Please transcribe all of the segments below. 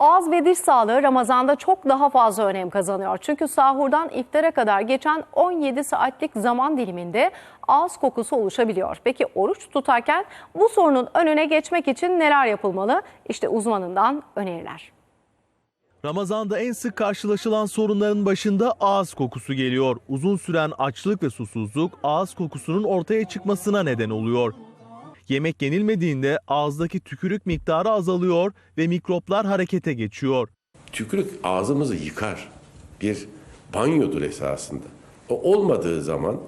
Ağız ve diş sağlığı Ramazan'da çok daha fazla önem kazanıyor. Çünkü sahurdan iftara kadar geçen 17 saatlik zaman diliminde ağız kokusu oluşabiliyor. Peki oruç tutarken bu sorunun önüne geçmek için neler yapılmalı? İşte uzmanından öneriler. Ramazan'da en sık karşılaşılan sorunların başında ağız kokusu geliyor. Uzun süren açlık ve susuzluk ağız kokusunun ortaya çıkmasına neden oluyor. Yemek yenilmediğinde ağızdaki tükürük miktarı azalıyor ve mikroplar harekete geçiyor. Tükürük ağzımızı yıkar. Bir banyodur esasında. O olmadığı zaman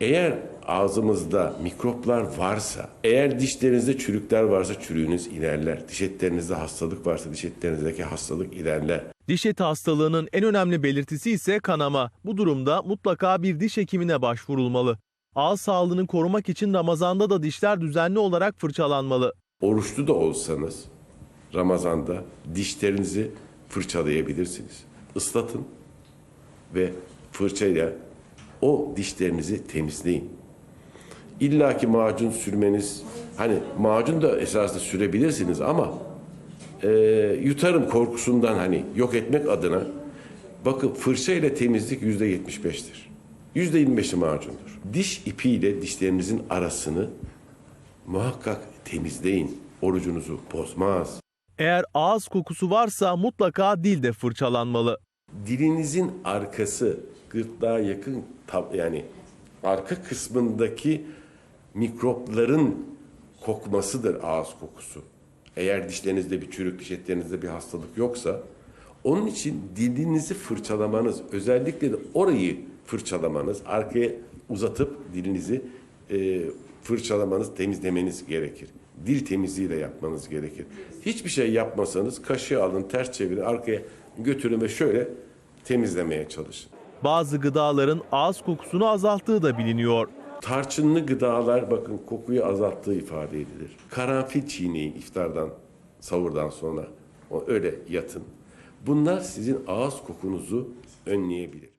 eğer ağzımızda mikroplar varsa, eğer dişlerinizde çürükler varsa çürüğünüz ilerler. Diş etlerinizde hastalık varsa diş etlerinizdeki hastalık ilerler. Diş eti hastalığının en önemli belirtisi ise kanama. Bu durumda mutlaka bir diş hekimine başvurulmalı. Ağız sağlığını korumak için Ramazan'da da dişler düzenli olarak fırçalanmalı. Oruçlu da olsanız Ramazan'da dişlerinizi fırçalayabilirsiniz. Islatın ve fırçayla o dişlerinizi temizleyin. İlla ki macun sürmeniz, hani macun da esasında sürebilirsiniz ama e, yutarım korkusundan hani yok etmek adına bakın fırça ile temizlik yüzde yetmiş beştir. Yüzde yirmi beşi macundur. Diş ipiyle dişlerinizin arasını muhakkak temizleyin. Orucunuzu bozmaz. Eğer ağız kokusu varsa mutlaka dil de fırçalanmalı. Dilinizin arkası gırtlağa yakın yani arka kısmındaki mikropların kokmasıdır ağız kokusu. Eğer dişlerinizde bir çürük, diş etlerinizde bir hastalık yoksa onun için dilinizi fırçalamanız, özellikle de orayı fırçalamanız, arkaya uzatıp dilinizi e, fırçalamanız, temizlemeniz gerekir. Dil temizliği de yapmanız gerekir. Hiçbir şey yapmasanız kaşığı alın, ters çevirin, arkaya götürün ve şöyle temizlemeye çalışın. Bazı gıdaların ağız kokusunu azalttığı da biliniyor. Tarçınlı gıdalar bakın kokuyu azalttığı ifade edilir. Karanfil çiğneyin iftardan, savurdan sonra. O öyle yatın. Bunlar sizin ağız kokunuzu önleyebilir.